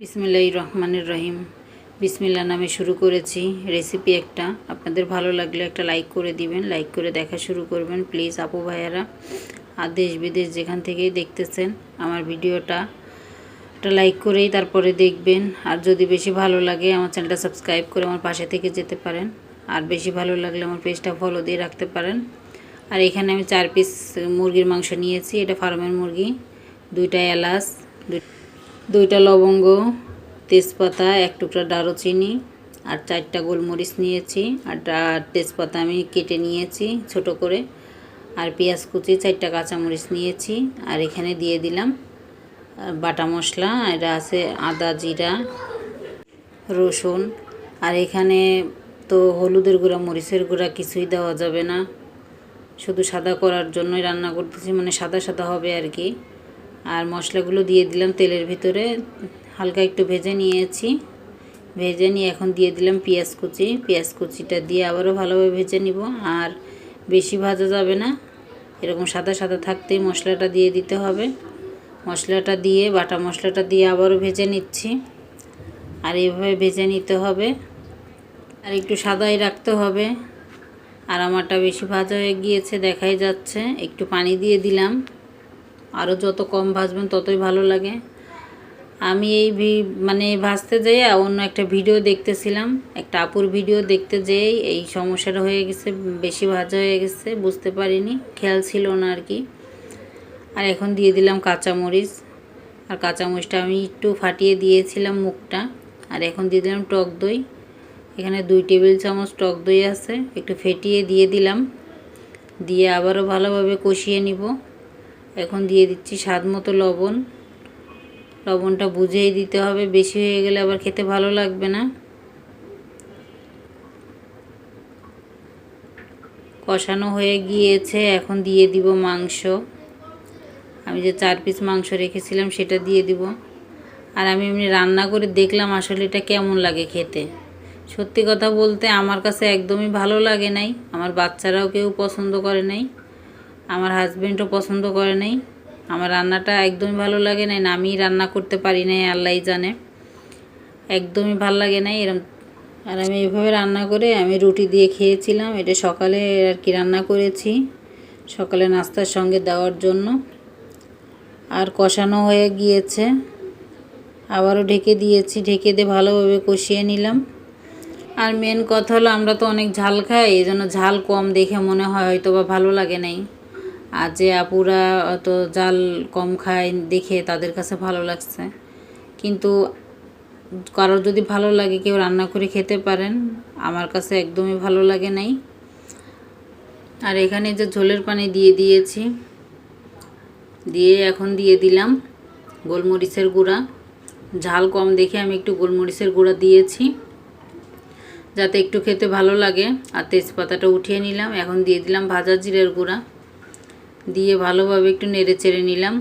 বিসমিল্লাহ রহমানুর রহিম। বিসমিল্লা নামে শুরু করেছি রেসিপি একটা। আপনাদের ভালো লাগলে একটা লাইক করে দিবেন লাইক করে দেখা শুরু করবেন। প্লিজ আপু ভাইয়ারা, আর দেশ বিদেশ যেখান থেকেই দেখতেছেন আমার ভিডিওটা, একটা লাইক করেই তারপরে দেখবেন। আর যদি বেশি ভালো লাগে, আমার চ্যানেলটা সাবস্ক্রাইব করে আমার পাশে থেকে যেতে পারেন। আর বেশি ভালো লাগলে আমার পেজটা ফলো দিয়ে রাখতে পারেন। আর এখানে আমি চার পিস মুরগির মাংস নিয়েছি। এটা ফার্মের মুরগি, দুইটা এলাচ, দুই দুইটা লবঙ্গ, তেজপাতা, এক টুকরা দারুচিনি আর চারটা গোলমরিচ নিয়েছি। আর তেজপাতা আমি কেটে নিয়েছি ছোট করে। আর পেঁয়াজ কুচি, চারটা কাঁচামরিচ নিয়েছি। আর এখানে দিয়ে দিলাম বাটা মশলা এটা আছে আদা, জিরা, রসুন। আর এখানে তো হলুদের গুঁড়া, মরিচের গুঁড়া কিছুই দেওয়া যাবে না। শুধু সাদা করার জন্যই রান্না করতেছি মানে সাদা সাদা হবে আর কি। আর মশলাগুলো দিয়ে দিলাম তেলের ভিতরে। হালকা একটু ভেজে নিয়েছি। ভেজে নিয়ে এখন দিয়ে দিলাম পেঁয়াজ কুচি। পেঁয়াজ কুচিটা দিয়ে আবারও ভালোভাবে ভেজে নিব। আর বেশি ভাজা যাবে না। এরকম সাদা সাদা থাকতেই মশলাটা দিয়ে দিতে হবে। মশলাটা দিয়ে, বাটা মশলাটা দিয়ে আবারও ভেজে নিচ্ছি। আর এইভাবে ভেজে নিতে হবে। আর একটু সাদাই রাখতে হবে। আর আমারটা বেশি ভাজা হয়ে গিয়েছে, দেখাই যাচ্ছে। একটু পানি দিয়ে দিলাম। আরও যত কম ভাজবেন ততই ভালো লাগে। আমি এই মানে ভাজতে যেয়ে অন্য একটা ভিডিও দেখতেছিলাম, একটা আপুর ভিডিও দেখতে যেয়েই এই সমস্যাটা হয়ে গেছে, বেশি ভাজা হয়ে গেছে, বুঝতে পারিনি, খেয়াল ছিল না আর কি। আর এখন দিয়ে দিলাম কাঁচামরিচ, আর কাঁচামরিচটা আমি একটু ফাটিয়ে দিয়েছিলাম মুখটা, আর এখন দিয়ে দিলাম টক দই। এখানে দুই টেবিল চামচ টক দই আছে, একটু ফেটিয়ে দিয়ে দিলাম, দিয়ে আবারও ভালোভাবে কষিয়ে নিব। এখন দিয়ে দিচ্ছি স্বাদ মতো লবণ। লবণটা বুঝেই দিতে হবে, বেশি হয়ে গেলে আবার খেতে ভালো লাগবে না। কষানো হয়ে গিয়েছে, এখন দিয়ে দিব মাংস। আমি যে চার পিস মাংস রেখেছিলাম সেটা দিয়ে দিব। আর আমি এমনি রান্না করে দেখলাম আসলে এটা কেমন লাগে খেতে। সত্যি কথা বলতে আমার কাছে একদমই ভালো লাগে নাই, আমার বাচ্চারাও কেউ পছন্দ করে নাই। আমার হাজবেন্ডও পছন্দ করে নাই। আমার রান্নাটা একদমই ভালো লাগে নাই, না আমি রান্না করতে পারি নাই আল্লাহই জানে। একদমই ভালো লাগে নাই, এরম আর আমি এইভাবে রান্না করে আমি রুটি দিয়ে খেয়েছিলাম, এটা সকালে আর কি রান্না করেছি। সকালে নাস্তার সঙ্গে দেওয়ার জন্য। আর কষানো হয়ে গিয়েছে। আবারও ঢেকে দিয়েছি, ঢেকে দিয়ে ভালোভাবে কষিয়ে নিলাম। আর মেন কথা হলো, আমরা তো অনেক ঝাল খাই এই জন্য ঝাল কম দেখে মনে হয় হয়তো বা ভালো লাগে নাই। আর যে আপুরা অত জাল কম খায় দেখে তাদের কাছে ভালো লাগছে। কিন্তু কারোর যদি ভালো লাগে, কেউ রান্না করে খেতে পারেন, আমার কাছে একদমই ভালো লাগে নাই। আর এখানে যে ঝোলের পানি দিয়ে দিয়েছি, দিয়ে এখন দিয়ে দিলাম গোলমরিচের গুঁড়া। ঝাল কম দেখে আমি একটু গোলমরিচের গুঁড়া দিয়েছি, যাতে একটু খেতে ভালো লাগে। আর তেজপাতাটা উঠিয়ে নিলাম, এখন দিয়ে দিলাম ভাজা জিরের গুঁড়া। দিয়ে ভালোভাবে একটু নেড়ে চেড়ে নিলাম।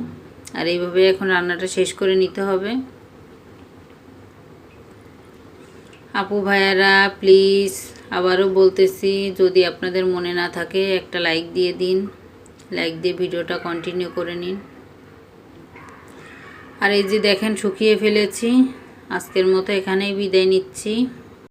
আর এইভাবে এখন রান্নাটা শেষ করে নিতে হবে। আপু ভাইয়ারা প্লিজ আবারও বলতেছি, যদি আপনাদের মনে না থাকে, একটা লাইক দিয়ে দিন। লাইক দিয়ে ভিডিওটা কন্টিনিউ করে নিন। আর এই যে দেখেন, শুকিয়ে ফেলেছি। আজকের মতো এখানেই বিদায় নিচ্ছি।